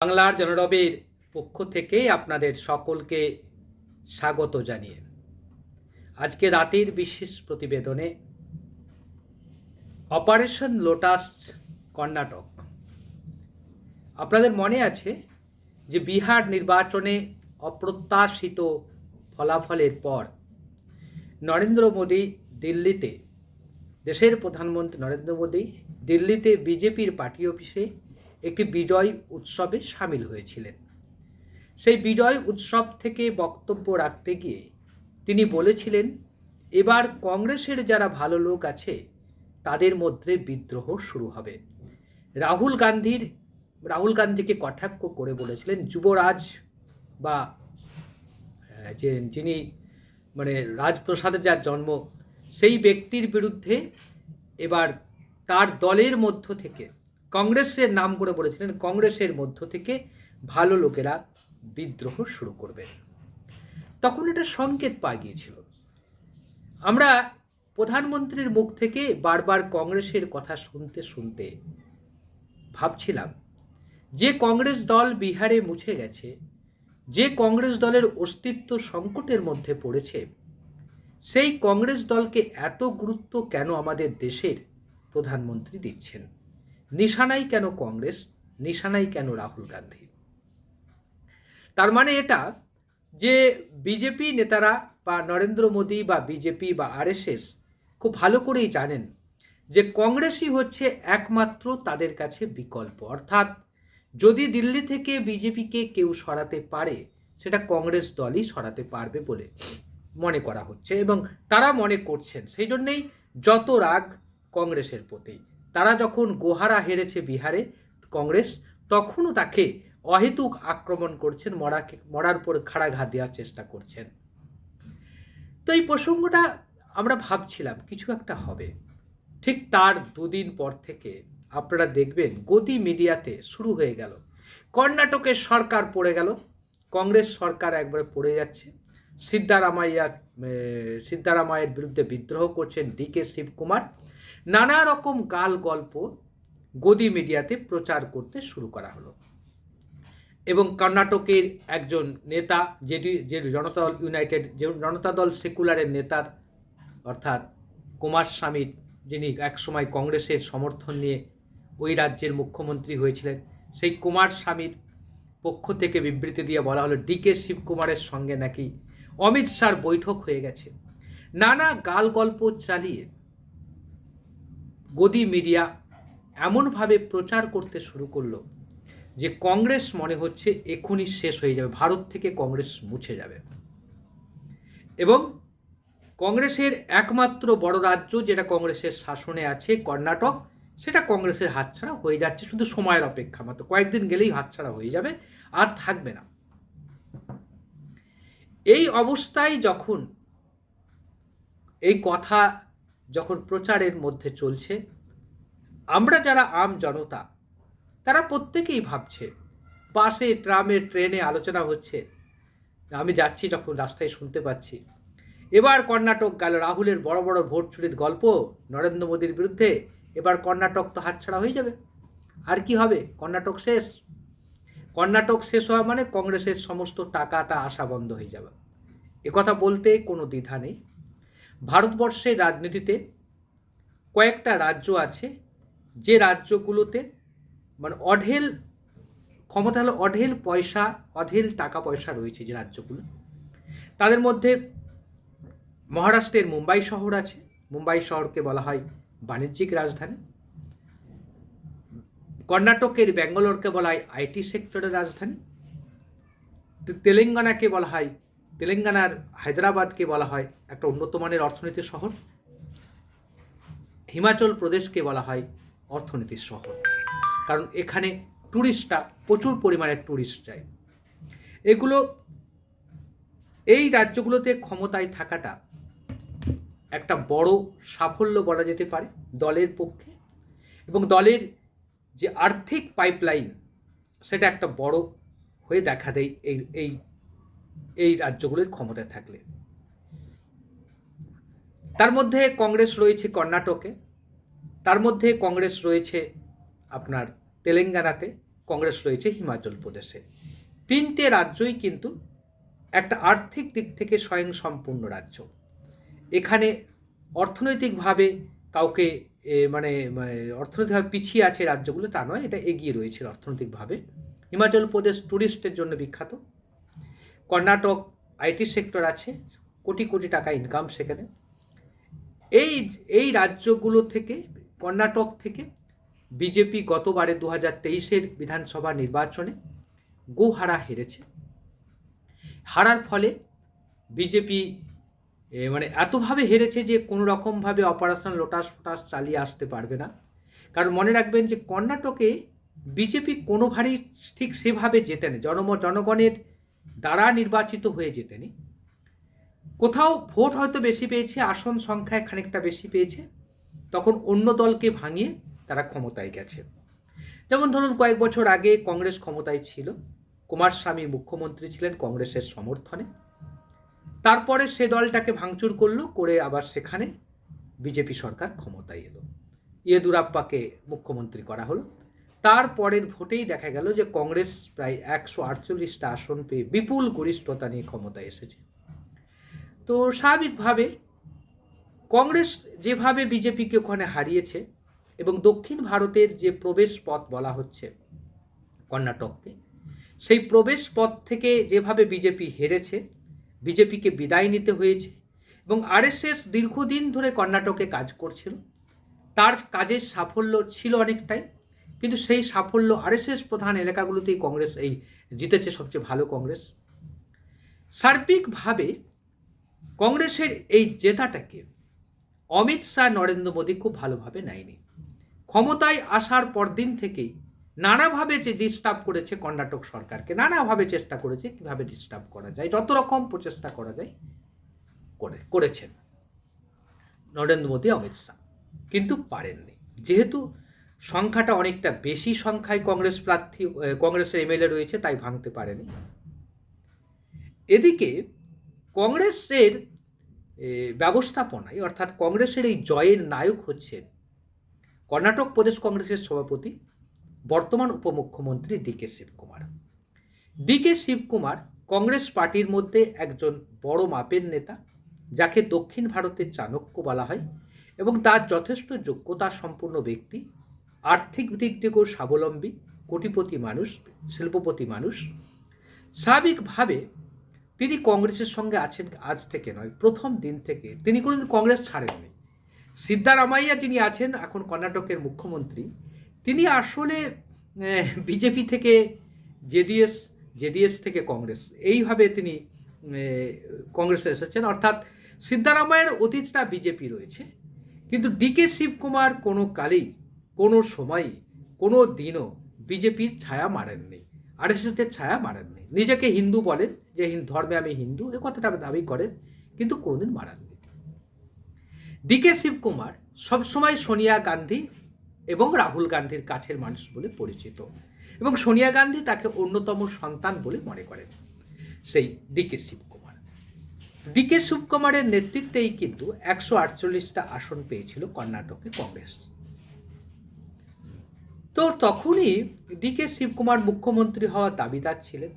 বাংলার জনরবের পক্ষ থেকে আপনাদের সকলকে স্বাগত জানিয়ে। আজকে রাতের বিশেষ প্রতিবেদনে অপারেশন লোটাস কর্ণাটক। আপনাদের মনে আছে যে বিহার নির্বাচনে অপ্রত্যাশিত ফলাফলের পর নরেন্দ্র মোদী দিল্লিতে, দেশের প্রধানমন্ত্রী নরেন্দ্র মোদী দিল্লিতে বিজেপির পার্টি অফিসে একটি বিজয় উৎসবে সামিল হয়েছিলেন। সেই বিজয় উৎসব থেকে বক্তব্য রাখতে গিয়ে তিনি বলেছিলেন, এবার কংগ্রেসের যারা ভালো লোক আছে, তাদের মধ্যে বিদ্রোহ শুরু হবে। রাহুল গান্ধীর, রাহুল গান্ধীকে কটাক্ষ করে বলেছিলেন, যুবরাজ বা যে যিনি মানে রাজপ্রসাদের যার জন্ম, সেই ব্যক্তির বিরুদ্ধে এবার তার দলের মধ্য থেকে কংগ্রেসের নাম করে বলেছিলেন, কংগ্রেসের মধ্য থেকে ভালো লোকেরা বিদ্রোহ শুরু করবে। তখন এটা সংকেত পাওয়া গিয়েছিল। আমরা প্রধানমন্ত্রীর মুখ থেকে বারবার কংগ্রেসের কথা শুনতে শুনতে ভাবছিলাম, যে কংগ্রেস দল বিহারে মুছে গেছে, যে কংগ্রেস দলের অস্তিত্ব সংকটের মধ্যে পড়েছে, সেই কংগ্রেস দলকে এত গুরুত্ব কেন আমাদের দেশের প্রধানমন্ত্রী দিচ্ছেন? নিশানাই কেন কংগ্রেস? নিশানাই কেন রাহুল গান্ধী? তার মানে এটা যে বিজেপি নেতারা বা নরেন্দ্র মোদী বা বিজেপি বা আরএসএস খুব ভালো করেই জানেন যে কংগ্রেসই হচ্ছে একমাত্র তাদের কাছে বিকল্প। অর্থাৎ যদি দিল্লি থেকে বিজেপিকে কেউ সরাতে পারে, সেটা কংগ্রেস দলই সরাতে পারবে বলে মনে করা হচ্ছে এবং তারা মনে করছেন। সেই জন্যেই যত রাগ কংগ্রেসের প্রতি। তারা যখন গোহারা হেরেছে বিহারে, কংগ্রেস, তখনও তাকে অহেতুক আক্রমণ করছেন, মরাকে, মরার পর খাড়া ঘা দেওয়ার চেষ্টা করছেন। তো এই প্রসঙ্গটা আমরা ভাবছিলাম, কিছু একটা হবে। ঠিক তার দুদিন পর থেকে আপনারা দেখবেন গতি মিডিয়াতে শুরু হয়ে গেল। কর্ণাটকের সরকার পড়ে গেল। কংগ্রেস সরকার একবারে পড়ে যাচ্ছে। সিদ্ধারামাইয়া সিদ্ধারামায়ের বিরুদ্ধে বিদ্রোহ করছেন ডি কে শিবকুমার। নানা রকম গাল গল্প গদি মিডিয়াতে প্রচার করতে শুরু করা হলো। এবং কর্ণাটকের একজন নেতা যেটি যে জনতা দল ইউনাইটেড, যে জনতা দল সেকুলারের নেতার, অর্থাৎ কুমার স্বামীর, যিনি একসময় কংগ্রেসের সমর্থন নিয়ে ওই রাজ্যের মুখ্যমন্ত্রী হয়েছিলেন, সেই কুমার স্বামীর পক্ষ থেকে বিবৃতি দিয়ে বলা হলো, ডিকে শিবকুমারের সঙ্গে নাকি অমিত শাহর বৈঠক হয়ে গেছে। নানা গাল গল্প চালিয়ে গদি মিডিয়া এমনভাবে প্রচার করতে শুরু করল যে কংগ্রেস মনে হচ্ছে এখনই শেষ হয়ে যাবে, ভারত থেকে কংগ্রেস মুছে যাবে। এবং কংগ্রেসের একমাত্র বড় রাজ্য যেটা কংগ্রেসের শাসনে আছে, কর্ণাটক, সেটা কংগ্রেসের হাতছাড়া হয়ে যাচ্ছে, শুধু সময়ের অপেক্ষা মাত্র। কয়েকদিন গেলেই হাতছাড়া হয়ে যাবে, আর থাকবে না। এই অবস্থায় যখন এই কথা যখন প্রচারের মধ্যে চলছে, আমরা যারা আম জনতা, তারা প্রত্যেকেই ভাবছে, বাসে, ট্রামে, ট্রেনে আলোচনা হচ্ছে। আমি যাচ্ছি যখন রাস্তায় শুনতে পাচ্ছি। এবার কর্ণাটক গেল রাহুলের বড় বড় ভোট চুরির গল্প, নরেন্দ্র মোদীর বিরুদ্ধে, এবার কর্ণাটক তো হাতছাড়া হয়ে যাবে। আর কি হবে? কর্ণাটক শেষ। কর্ণাটক শেষ হওয়া মানে কংগ্রেসের সমস্ত টাকাটা আসা বন্ধ হয়ে যাবে। কথা বলতে কোনো দ্বিধা নেই। ভারতবর্ষের রাজনীতিতে কয়েকটা রাজ্য আছে, যে রাজ্যগুলোতে মানে অঢেল, ক্ষমতা হলো অঢেল পয়সা, অঢেল টাকা পয়সা রয়েছে যে রাজ্যগুলো। তাদের মধ্যে মহারাষ্ট্রের মুম্বাই শহর আছে। মুম্বাই শহরকে বলা হয় বাণিজ্যিক রাজধানী। কর্ণাটকের ব্যাঙ্গালোরকে বলা হয় আইটি সেক্টরের রাজধানী। তেলেঙ্গানাকে বলা হয় তেলেঙ্গানার হায়দ্রাবাদকে বলা হয় একটা উন্নত মানের অর্থনীতির শহর। হিমাচল প্রদেশকে বলা হয় অর্থনীতির শহর। কারণ এখানে ট্যুরিস্টরা প্রচুর পরিমাণে ট্যুরিস্ট যায়। এগুলো, এই রাজ্যগুলোতে ক্ষমতায় থাকাটা একটা বড় সাফল্য বলা যেতে পারে দলের পক্ষে। এবং দলের যে আর্থিক পাইপলাইন, সেটা একটা বড় হয়ে দেখা দেয় এই এই এই রাজ্যগুলির ক্ষমতায় থাকলে। তার মধ্যে কংগ্রেস রয়েছে কর্ণাটকে, তার মধ্যে কংগ্রেস রয়েছে আপনার তেলেঙ্গানাতে, কংগ্রেস রয়েছে হিমাচল প্রদেশে। তিনটে রাজ্যই কিন্তু একটা আর্থিক দিক থেকে স্বয়ং সম্পূর্ণ রাজ্য। এখানে অর্থনৈতিকভাবে কাউকে মানে মানে অর্থনৈতিকভাবে পিছিয়ে আছে রাজ্যগুলো, তা নয়, এটা এগিয়ে রয়েছে অর্থনৈতিকভাবে। হিমাচল প্রদেশ ট্যুরিস্টের জন্য বিখ্যাত। কর্ণাটক আইটি সেক্টর আছে, কোটি কোটি টাকা ইনকাম সেখানে। এই এই রাজ্যগুলো থেকে, কর্ণাটক থেকে বিজেপি গতবারে দু হাজার তেইশের বিধানসভা নির্বাচনে গোহারা হেরেছে। হারার ফলে বিজেপি মানে এতভাবে হেরেছে যে কোনো রকমভাবে অপারেশন লোটাস ফোটাস চালিয়ে আসতে পারবে না। কারণ মনে রাখবেন যে কর্ণাটকে বিজেপি কোনোভাবেই ঠিক সেভাবে জেতেনি জনম, জনগণের দ্বারা নির্বাচিত হয়ে যেতেনি কোথাও ভোট হয়তো বেশি পেয়েছে, আসন সংখ্যায় খানিকটা বেশি পেয়েছে, তখন অন্য দলকে ভাঙিয়ে তারা ক্ষমতায় গেছে। যেমন ধরুন, কয়েক বছর আগে কংগ্রেস ক্ষমতায় ছিল কুমারস্বামী মুখ্যমন্ত্রী ছিলেন কংগ্রেসের সমর্থনে। তারপরে সে দলটাকে ভাঙচুর করল, করে আবার সেখানে বিজেপি সরকার ক্ষমতায় এলো। ইয়েদুরাপ্পাকে মুখ্যমন্ত্রী করা হলো। তারপরের ভোটেই দেখা গেল যে কংগ্রেস প্রায় একশো আটচল্লিশটা আসন পেয়ে বিপুল গরিষ্ঠতা নিয়ে ক্ষমতায় এসেছে। তো স্বাভাবিকভাবে কংগ্রেস যেভাবে বিজেপিকে ওখানে হারিয়েছে এবং দক্ষিণ ভারতের যে প্রবেশ পথ বলা হচ্ছে কর্ণাটককে, সেই প্রবেশ পথ থেকে যেভাবে বিজেপি হেরেছে, বিজেপিকে বিদায় নিতে হয়েছে এবং আরএসএস দীর্ঘদিন ধরে কর্ণাটকে কাজ করছিল, তার কাজের সাফল্য ছিল অনেকটাই। কিন্তু সেই সাফল্য আরএসএস প্রধান এলাকাগুলোতেই কংগ্রেস এই জিতেছে সবচেয়ে ভালো কংগ্রেস। সার্বিকভাবে কংগ্রেসের এই জেতাটাকে অমিত শাহ নরেন্দ্র মোদী খুব ভালোভাবে নেয়নি। ক্ষমতায় আসার পরদিন থেকেই নানাভাবে যে ডিস্টার্ব করেছে কর্ণাটক সরকারকে, নানাভাবে চেষ্টা করেছে কীভাবে ডিস্টার্ব করা যায়, যত রকম প্রচেষ্টা করা যায় করে, করেছেন নরেন্দ্র মোদী, অমিত শাহ। কিন্তু পারেননি। যেহেতু সংখ্যাটা অনেকটা বেশি সংখ্যায় কংগ্রেস প্রার্থী কংগ্রেসের এমএলএ রয়েছে, তাই ভাঙতে পারেনি। এদিকে কংগ্রেসের ব্যবস্থাপনায়, অর্থাৎ কংগ্রেসের এই জয়ের নায়ক হচ্ছেন কর্ণাটক প্রদেশ কংগ্রেসের সভাপতি, বর্তমান উপমুখ্যমন্ত্রী ডি কে শিবকুমার। ডি কে শিবকুমার কংগ্রেস পার্টির মধ্যে একজন বড় মাপের নেতা, যাকে দক্ষিণ ভারতের চাণক্য বলা হয়, এবং তার যথেষ্ট যোগ্যতা সম্পন্ন ব্যক্তি আর্থিক দিক থেকেও স্বাবলম্বী, কোটিপতি মানুষ, শিল্পপতি মানুষ। স্বাভাবিকভাবে তিনি কংগ্রেসের সঙ্গে আছেন আজ থেকে নয়, প্রথম দিন থেকে। তিনি কোনোদিন কংগ্রেস ছাড়েননি। সিদ্ধারামাইয়া যিনি আছেন, এখন কর্ণাটকের মুখ্যমন্ত্রী, তিনি আসলে বিজেপি থেকে জেডিএস জেডিএস থেকে কংগ্রেস, এইভাবে তিনি কংগ্রেসে এসেছেন। অর্থাৎ সিদ্ধারামায়ের অতীতটা বিজেপি রয়েছে। কিন্তু ডিকে শিবকুমার কোনো কালেই কোনো সময়ই, কোনো দিনও বিজেপির ছায়া মারেননি, আরএসএসের ছায়া মারেননি। নিজেকে হিন্দু বলেন, যে ধর্মে আমি হিন্দু, এ কথাটা দাবি করেন, কিন্তু কোনোদিন মারাননি। ডিকে শিবকুমার সবসময় সোনিয়া গান্ধী এবং রাহুল গান্ধীর কাছের মানুষ বলে পরিচিত এবং সোনিয়া গান্ধী তাকে অন্যতম সন্তান বলে মনে করেন, সেই ডিকে শিবকুমার। ডিকে শিবকুমারের নেতৃত্বেই কিন্তু একশো আটচল্লিশটা আসন পেয়েছিল কর্ণাটকে কংগ্রেস। তো তখনই ডিকে শিবকুমার মুখ্যমন্ত্রী হওয়ার দাবিদার ছিলেন।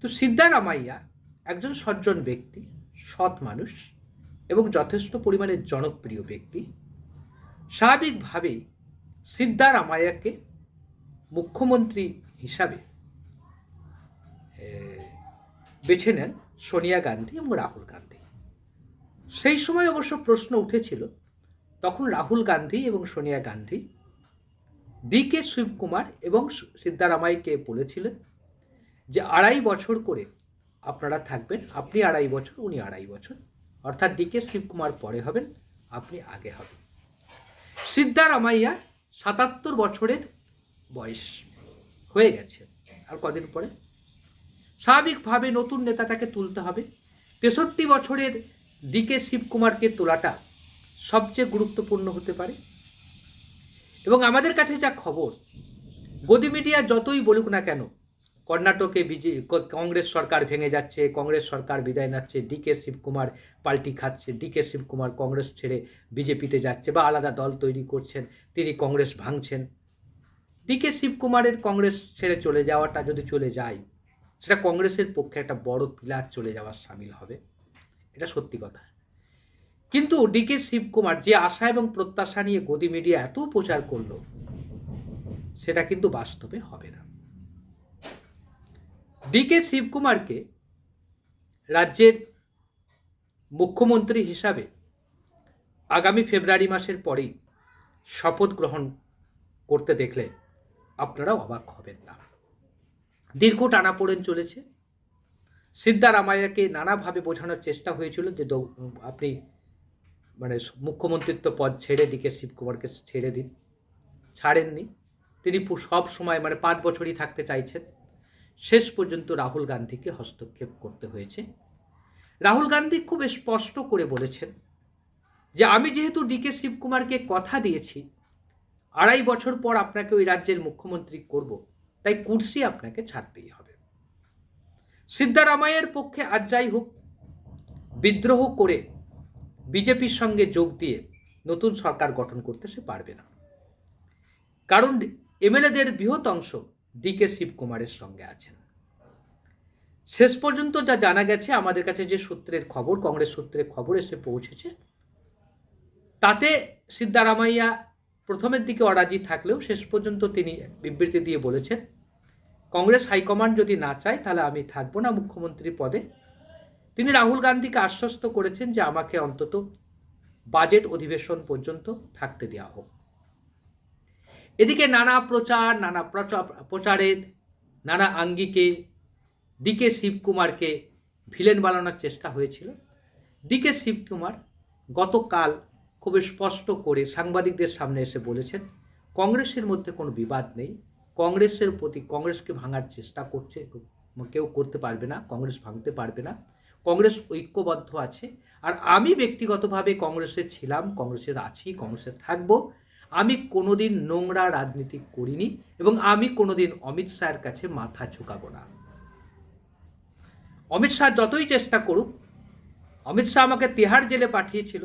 তো সিদ্ধারামাইয়া একজন সজ্জন ব্যক্তি, সৎ মানুষ এবং যথেষ্ট পরিমাণে জনপ্রিয় ব্যক্তি। স্বাভাবিকভাবেই সিদ্ধারামাইয়াকে মুখ্যমন্ত্রী হিসাবে বেছে নেন সোনিয়া গান্ধী এবং রাহুল গান্ধী। সেই সময় অবশ্য প্রশ্ন উঠেছিল, তখন রাহুল গান্ধী এবং সোনিয়া গান্ধী ডি কে শিবকুমার এবং সিদ্ধারামাইকে বলেছিলেন যে আড়াই বছর করে আপনারা থাকবেন, আপনি আড়াই বছর, উনি আড়াই বছর। অর্থাৎ ডি কে শিবকুমার পরে হবেন, আপনি আগে হবেন। সিদ্ধারামাইয়া সাতাত্তর বছরের বয়স হয়ে গেছে। আর কদিন পরে? স্বাভাবিকভাবে নতুন নেতাটাকে তুলতে হবে। তেষট্টি বছরের ডি কে শিবকুমারকে তোলাটা সবচেয়ে গুরুত্বপূর্ণ হতে পারে। এবং আমাদের কাছে যা খবর, গদি মিডিয়া যতই বলুক না কেন, কর্ণাটকে বিজে কংগ্রেস সরকার ভেঙে যাচ্ছে, কংগ্রেস সরকার বিদায় নিচ্ছে ডিকে শিবকুমার পাল্টি খাচ্ছে ডিকে শিবকুমার কংগ্রেস ছেড়ে বিজেপিতে যাচ্ছে বা আলাদা দল তৈরি করছেন, তিনি কংগ্রেস ভাঙছেন। ডিকে শিবকুমারের কংগ্রেস ছেড়ে চলে যাওয়াটা যদি চলে যায়, সেটা কংগ্রেসের পক্ষে একটা বড় পিলার চলে যাওয়ার সামিল হবে। এটা সত্যি কথা। কিন্তু ডিকে শিবকুমার যে আশা এবং প্রত্যাশা নিয়ে গদি মিডিয়া এত প্রচার করল, সেটা কিন্তু বাস্তবে হবে না। ডিকে শিবকুমারকে রাজ্যের মুখ্যমন্ত্রী হিসাবে আগামী ফেব্রুয়ারি মাসের পরেই শপথ গ্রহণ করতে দেখলে আপনারাও অবাক হবেন না। দীর্ঘ টানাপোড়েন চলেছে। সিদ্ধারামায়াকে নানাভাবে বোঝানোর চেষ্টা হয়েছিল যে আপনি মানে মুখ্যমন্ত্রিত্ব পদ ছেড়ে দিকে শিবকুমারকে ছেড়ে দিন। ছাড়েননি। তিনি সব সময় মানে পাঁচ বছরই থাকতে চাইছেন। শেষ পর্যন্ত রাহুল গান্ধীকে হস্তক্ষেপ করতে হয়েছে। রাহুল গান্ধী খুব স্পষ্ট করে বলেছেন যে, আমি যেহেতু ডিকে শিবকুমারকে কথা দিয়েছি, আড়াই বছর পর আপনাকে ওই রাজ্যের মুখ্যমন্ত্রী করব, তাই কুর্সি আপনাকে ছাড়তেই হবে। সিদ্ধারামাইয়ের পক্ষে আজ যাই হোক, বিদ্রোহ করে বিজেপির সঙ্গে যোগ দিয়ে নতুন সরকার গঠন করতে সে পারবে না। কারণ এমএলএদের বৃহৎ অংশ ডিকে শিবকুমারের সঙ্গে আছেন। শেষ পর্যন্ত যা জানা গেছে, আমাদের কাছে যে সূত্রের খবর, কংগ্রেস সূত্রের খবর এসে পৌঁছেছে, তাতে সিদ্ধারামাইয়া প্রথমের দিকে অরাজি থাকলেও শেষ পর্যন্ত তিনি বিবৃতি দিয়ে বলেছেন, কংগ্রেস হাইকমান্ড যদি না চায়, তাহলে আমি থাকব না মুখ্যমন্ত্রী পদে। তিনি রাহুল গান্ধীকে আশ্বস্ত করেছেন যে আমাকে অন্তত বাজেট অধিবেশন পর্যন্ত থাকতে দেওয়া হোক। এদিকে নানা প্রচার নানা প্রচার প্রচারের নানা আঙ্গিকে ডিকে শিবকুমারকে ভিলেন বানানোর চেষ্টা হয়েছিল। ডিকে শিবকুমার গতকাল খুব স্পষ্ট করে সাংবাদিকদের সামনে এসে বলেছেন, কংগ্রেসের মধ্যে কোনো বিবাদ নেই। কংগ্রেসের প্রতি কংগ্রেসকে ভাঙার চেষ্টা করছে, কেউ করতে পারবে না, কংগ্রেস ভাঙতে পারবে না। কংগ্রেস ঐক্যবদ্ধ আছে। আর আমি ব্যক্তিগতভাবে কংগ্রেসে ছিলাম, কংগ্রেসের আছি, কংগ্রেসে থাকব। আমি কোনোদিন নোংরা রাজনীতি করিনি এবং আমি কোনোদিন অমিত শাহের কাছে মাথা ঝুঁকাবো না। অমিত শাহ যতই চেষ্টা করুক, অমিত শাহ আমাকে তিহার জেলে পাঠিয়েছিল,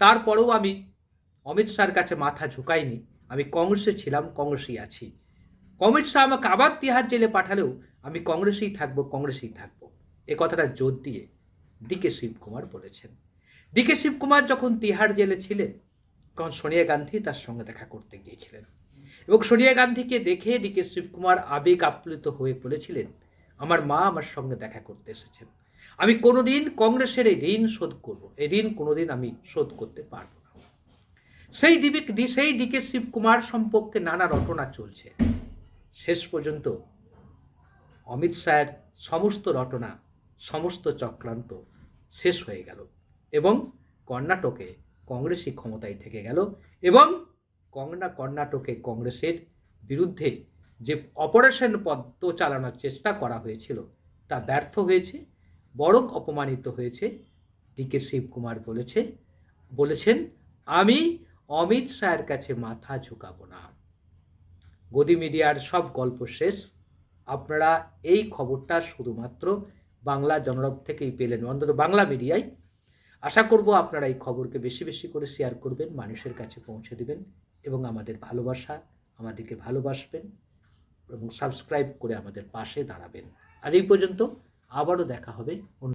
তারপরেও আমি অমিত শাহর কাছে মাথা ঝুঁকাইনি। আমি কংগ্রেসে ছিলাম, কংগ্রেসেই আছি। অমিত শাহ আমাকে আবার তিহার জেলে পাঠালেও আমি কংগ্রেসেই থাকব কংগ্রেসেই থাকব। কথাটা জোর দিয়ে ডিকে শিবকুমার বলেছেন। ডিকে শিবকুমার যখন তিহার জেলে ছিলেন, তখন সোনিয়া গান্ধী তার সঙ্গে দেখা করতে গিয়েছিলেন। এবং সোনিয়া গান্ধীকে দেখে ডিকে শিবকুমার আবেগ আপ্লুত হয়ে পড়েছিলেন আমার মা আমার সঙ্গে দেখা করতে এসেছেন। আমি কোনোদিন কংগ্রেসের এই ঋণ শোধ করব, এই ঋণ কোনোদিন আমি শোধ করতে পারব না। সেই ডিবি, সেই ডিকে শিবকুমার সম্পর্কে নানা রটনা চলছে। শেষ পর্যন্ত অমিত শাহের সমস্ত রটনা সমস্ত চক্রান্ত শেষ হয়ে গেল এবং কর্ণাটকে কংগ্রেসই ক্ষমতায় থেকে গেল এবং কংনা কর্ণাটকে কংগ্রেসের বিরুদ্ধে যে অপারেশন পদ্ম চালানোর চেষ্টা করা হয়েছিল তা ব্যর্থ হয়েছে, বরং অপমানিত হয়েছে, ডিকে শিবকুমার বলেছে, বলেছেন, আমি অমিত শাহের কাছে মাথা ঝুঁকাবো না। গদি মিডিয়ার সব গল্প শেষ। আপনারা এই খবরটা শুধুমাত্র বাংলা জনরব থেকেই পেলেন, অন্তত বাংলা মিডিয়ায়। আশা করব আপনারা এই খবরকে বেশি বেশি করে শেয়ার করবেন, মানুষের কাছে পৌঁছে দেবেন এবং আমাদের ভালোবাসা আমাদেরকে ভালোবাসবেন এবং সাবস্ক্রাইব করে আমাদের পাশে দাঁড়াবেন। আজ এই পর্যন্ত আবারও দেখা হবে অন্য